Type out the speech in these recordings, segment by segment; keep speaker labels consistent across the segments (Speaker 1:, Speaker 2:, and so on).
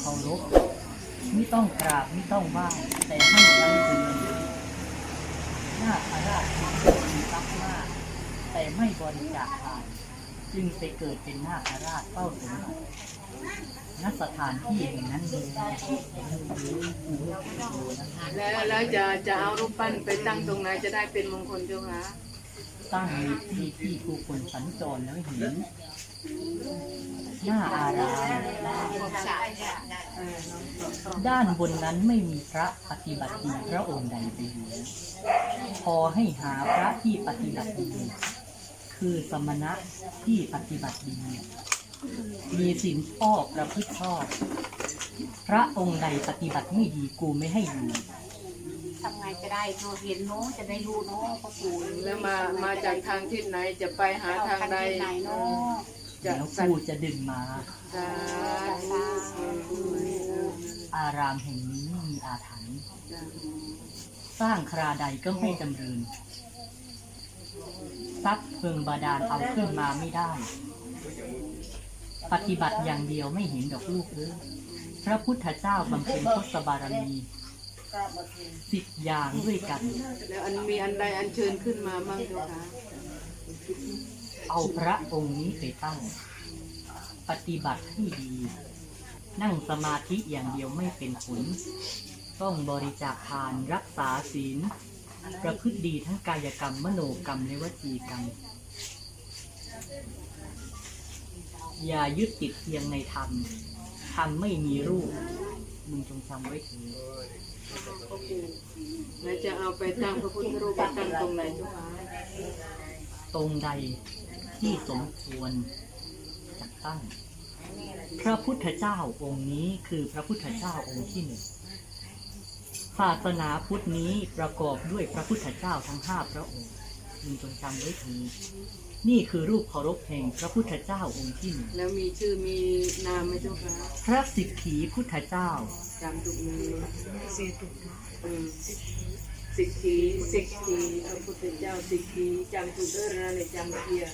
Speaker 1: เคารพไม่ต้องกราบไม่ต้องไหว้แต่ให้ย้ำเตือนหน้าพระราชมีทรัพย์มากแต่ไม่บริจาคทานจึงไปเกิดเป็นนาคราชเฝ้าสมบัติณสถานที่แห่งนั้นเลย
Speaker 2: แล้วแล้วจะจะเอารูปปั้นไปตั้งตรงไหนจะได้เป็นมงคลเจ้าคะ
Speaker 1: ตั้งในที่ที่ผู้คนสัญจรแล้วเห็น หน้าอารามด้านบนนั้นไม่มีพระปฏิบัติดีพระองค์ใดไปอยู่พอให้หาพระที่ปฏิบัติดี คือสมณะที่ปฏิบัติดี มีศีลชอบประพฤติชอบ พระองค์ใดปฏิบัติไม่ดีกูไม่ให้อยู่
Speaker 3: ทำไงจะได้โนเห็นโน้จะได้รู้โน้พ่อปู่
Speaker 2: แล้วมามาจากทางทิศไหนจะไปหาทางใด
Speaker 3: ไหนโน้
Speaker 2: จะ
Speaker 1: แล้ว
Speaker 2: สัต
Speaker 1: กู
Speaker 2: ว์
Speaker 1: จะดึงมา
Speaker 2: สาธุ
Speaker 1: อารามแห่งนี้มีอาถรรพ์สร้างคราใดก็ไม่จำเริญทรัพย์เพิงบาดาลเอาขึ้นมาไม่ได้ ปฏิบัติอย่างเดียวไม่เห็นดอกลูกเลยพระพุทธเจ้าบำเพ็ญทศบารมีสิบอย่างด้วยกัน
Speaker 2: แล้วอันมีอันใดอันเชิญขึ้นมาบ้างเจ้าคะ
Speaker 1: เอาพระองค์นี้ไปตั้ง ปฏิบัติให้ดี นั่งสมาธิอย่างเดียวไม่เป็นผล ต้องบริจาคทานรักษาศีล ประพฤติดีทั้งกายกรรมมโนกรรมและวจีกรรม อย่ายึดติดเพียงในธรรมธรรมไม่มีรูป มึงจงจำไว้เถิด
Speaker 2: แล้วจะเอาไปตั้งพระพุทธรูปไปตั้งตรงไหนเจ้าคะ
Speaker 1: ตรงใด ที่สมควรจัดตั้ง พระพุทธเจ้าองค์นี้คือพระพุทธเจ้าองค์ที่หนึ่งศาสนาพุทธนี้ประกอบด้วยพระพุทธเจ้าทั้งห้าพระองค์มึงจงจำไว้เถิดนี่คือรูปเคารพแห่งพระพุทธเจ้าองค์ที่หนึ่ง
Speaker 2: แล้วมีชื่อมีนามไหมเจ้าคะ
Speaker 1: พระสิกขีพุทธเจ้า
Speaker 2: จำถูกมือเออสิกขีสิกขีพระพุทธเจ้าสิกขีจำถูกเด้อนะเนี่ยจำเพีย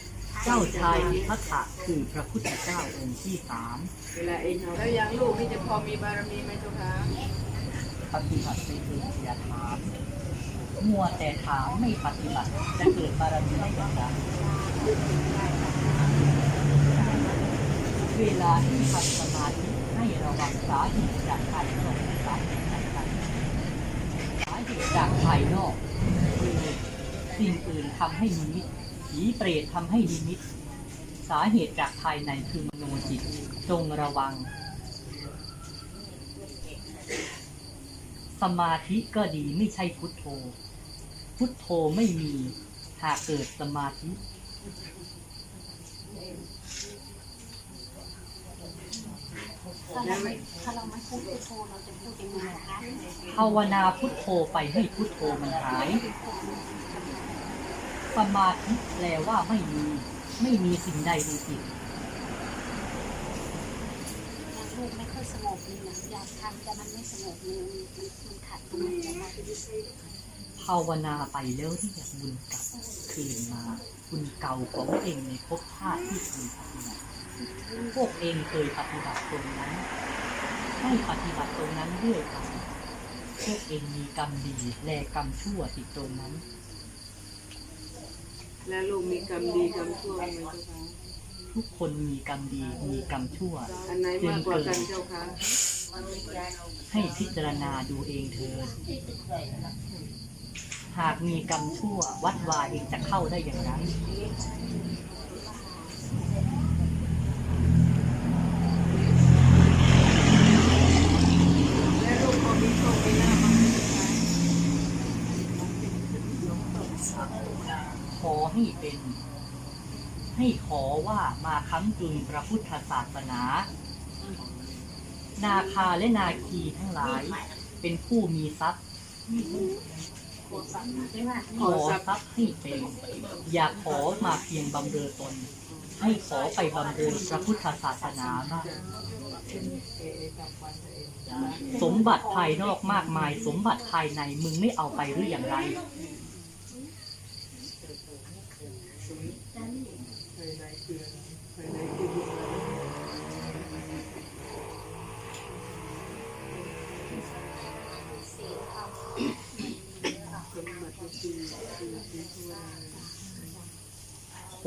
Speaker 1: เจ้าชายสิทธัตถะคือพระพุทธเจ้าองค์ที่สาม
Speaker 2: เวลาเองแล้วยังลูกนี่จะพอมีบารมีไหมเจ้าคะ
Speaker 1: ปฏิบัติไปเถิดอย่าถามมัวแต่ถามไม่ปฏิบัติจะเกิดบารมีได้อย่างไรเวลาที่ทำสมาธิให้ระวังสาเหตุจากภายนอกสาเหตุจากภายในสาเหตุจากภายนอกคือสิ่งอื่นทำให้นิมิต ผีเปรตทำให้นิมิต สาเหตุจากภายในคือมโนจิต จงระวัง สมาธิก็ดีไม่ใช่พุทโธ พุทโธไม่มีหากเกิดสมาธิ
Speaker 3: ถ้าเราไม่ถ้าเราไม่พูดพุทโธเราจะพูดยังไงคะ
Speaker 1: ภาวนาพุทโธไปให้พุทโธมันหาย สมาธิแปลว่าไม่มี ไม่มีสิ่งใดในจิต
Speaker 3: ลูกไม่ค่อยสงบเลยนะอยากทำแต่มันไม่สงบเลยมันมันขัดตรงนี้นะคะ
Speaker 1: ภาวนาไปแล้วที่อยากบุญกลับคืนมาบุญเก่าของเองในภพชาติที่เคยปฏิบัติพวกเองเคยปฏิบัติตรงนั้นให้ปฏิบัติตรงนั้นด้วยกันพวกเองมีกรรมดีและกรรมชั่วติดตรงนั้น
Speaker 2: แล้วลูกมีกรรมดีกรรมชั่วไหมเจ้าคะ
Speaker 1: ทุกคนมีกรรมดีมีกรรมชั่ว
Speaker 2: อันไหนมากกว่ากันเจ้าคะ
Speaker 1: ให้พิจารณาดูเองเถิดหากมีกรรมชั่ว วัดวาเองจะเข้าได้อย่างไร ขอให้เป็น ให้ขอว่ามาค้ำจุนพระพุทธศาสนา นาคาและนาคีทั้งหลาย เป็นผู้มีทรัพย์ขอทรัพย์ให้เป็น อย่าขอมาเพียงบำเรอตน ให้ขอไปบำเรอพระพุทธศาสนาบ้างสมบัติภายนอกมากมาย สมบัติภายในมึงไม่เอาไปหรืออย่างไร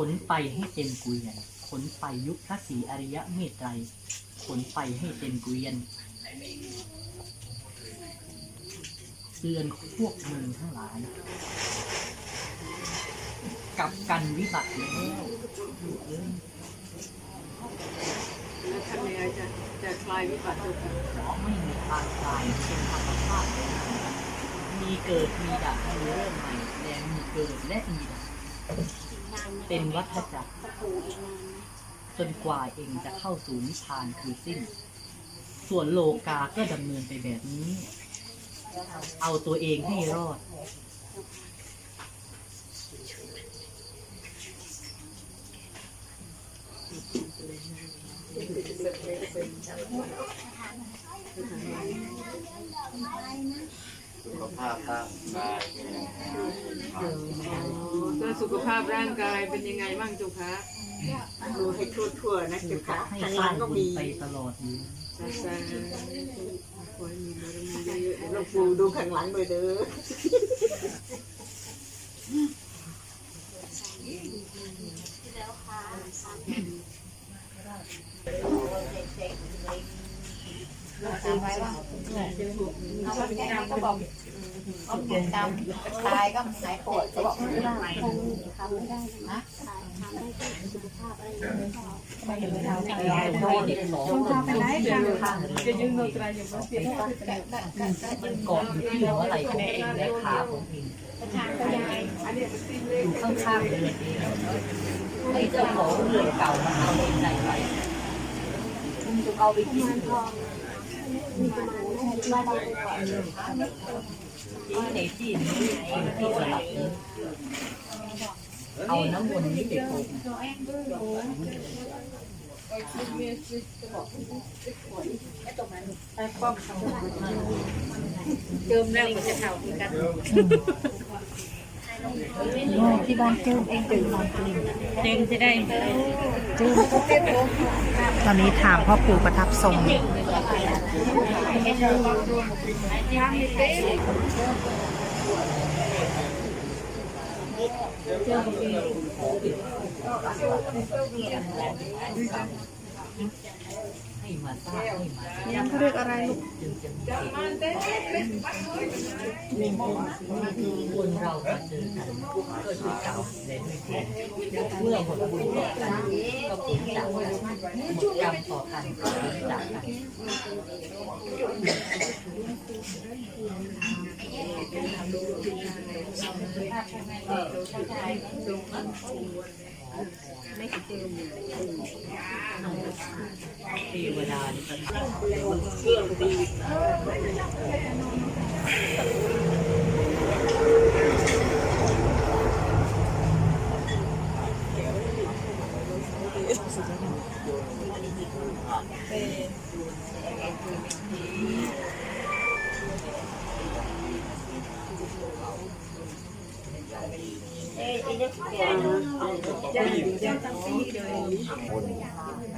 Speaker 1: นไปให้เต็มเกวียน ขนไปยุคพระศรีอริยะเมตไตร ขนไปให้เต็มเกวียนเตือนพวกมึงทั้งหลายกลับกันวิบัติแล้วลูกเอ้ย
Speaker 2: แล้วทำยังไงจะจะคลายวิบัติทุกข์
Speaker 1: เพราะไม่มีทางตายเป็นธรรมชาติของมันมีเกิดมีดับมีเริ่มใหม่และมีเกิดและมีดับ
Speaker 3: นาน
Speaker 1: เป็นวัฏจักรจนกว่าเองจะเข้าสู่นิพพานคือสิ้น ส่วนโลกาก็ดำเนินไปแบบนี้ เอาตัวเองให้รอด
Speaker 4: สุขภาพร่างกาย
Speaker 2: สุขภาพร่างกายเป็นยังไงบ้างเจุคะ
Speaker 5: ดูให้ทั่วๆนะ
Speaker 1: คือ
Speaker 5: เจ้า
Speaker 1: จะ
Speaker 5: ค่ะ
Speaker 1: ให้
Speaker 5: ทาง
Speaker 1: ส
Speaker 5: ห
Speaker 1: ร้า
Speaker 5: ลั
Speaker 1: ง
Speaker 5: งก็
Speaker 1: บุญ
Speaker 5: มี
Speaker 1: ไปตลอดอยู่
Speaker 2: สาสาขอให้มีบารมีเยอะๆ
Speaker 5: หลวงปู่ดูข้างหลังด้วยเด้อ
Speaker 3: แล้วค่ะสาม
Speaker 6: ก็บอก เอาเปลี่ยนกรรมตายก็หายปวดก็บอก
Speaker 3: คงทำไม่ได้นะขายทำได้แค่สุขภาพอะไรอย่างเงี้ย
Speaker 6: ไม่เห็นเรา
Speaker 1: ให้เด็กสองคนข้างเรือ
Speaker 2: จะยืนตรงกลางอย่างนี้
Speaker 1: มันเกาะอยู่ที่หัวไหล่ของเองและขาของเอง
Speaker 2: อันนี้เป็นสิ่งเล็ก
Speaker 1: อยู่ข้างๆเรือเองไอ้เจ้าของเรือเก่ามันเอาเองไหนไปคุณจะเอาไปกินเหรอ
Speaker 3: มีประมาณว่าเราไปก่อน
Speaker 1: ที่ในที่นี้ที่สลับนี้เอาน้ำมนต์นี้ไปปรุง
Speaker 6: เจิมแล้วก็จะเท่ากัน
Speaker 3: ที่บ้านเจิมเองตื่นนอนตื่น
Speaker 6: เจิมจะได้
Speaker 7: ตอนนี้ถามพ่อปู่ประทับทรง
Speaker 1: ใยั
Speaker 7: งเขาเรียกอะไรลูก
Speaker 1: จึงจะมีคนเรามาเจอกันก็ด้วยกรรมและด้วยบุญเมื่อหมดบุญต่อกันก็ผลจากกันหมดกรรมต่อกันก็ผลจากกันเทวดาในสถาน
Speaker 4: คน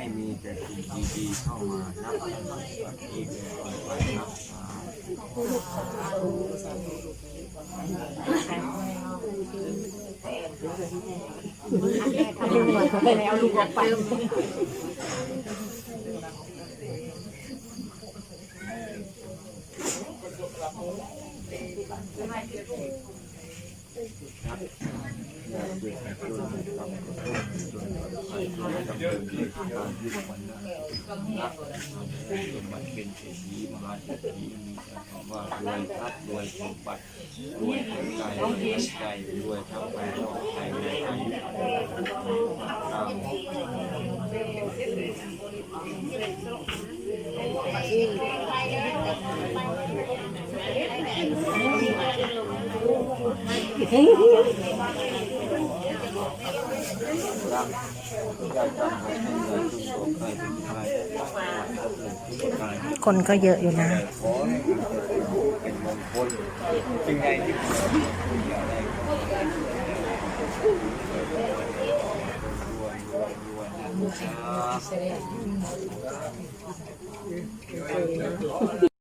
Speaker 4: ให้มีแต่สิ่งดีๆเข้ามานับอีกไปนับ
Speaker 5: เอาลูกออกไป
Speaker 4: มันเป็นเศรษฐีมหาเศรษฐีมีคำว่ารวยทรัพย์รวยสมบัติรวยทั้งกายรวยทั้งใจรวยทั้งภายนอกภายในอายุเรา รักอยากจำไว้ให้เงินทุกตัวใครเป็นใครทุกกาย
Speaker 7: คนก็เยอะอยู่นะ
Speaker 4: ขอให้คุณเป็นมงคลสิ่งใดที่คุณอยากได้รวยรวยรวย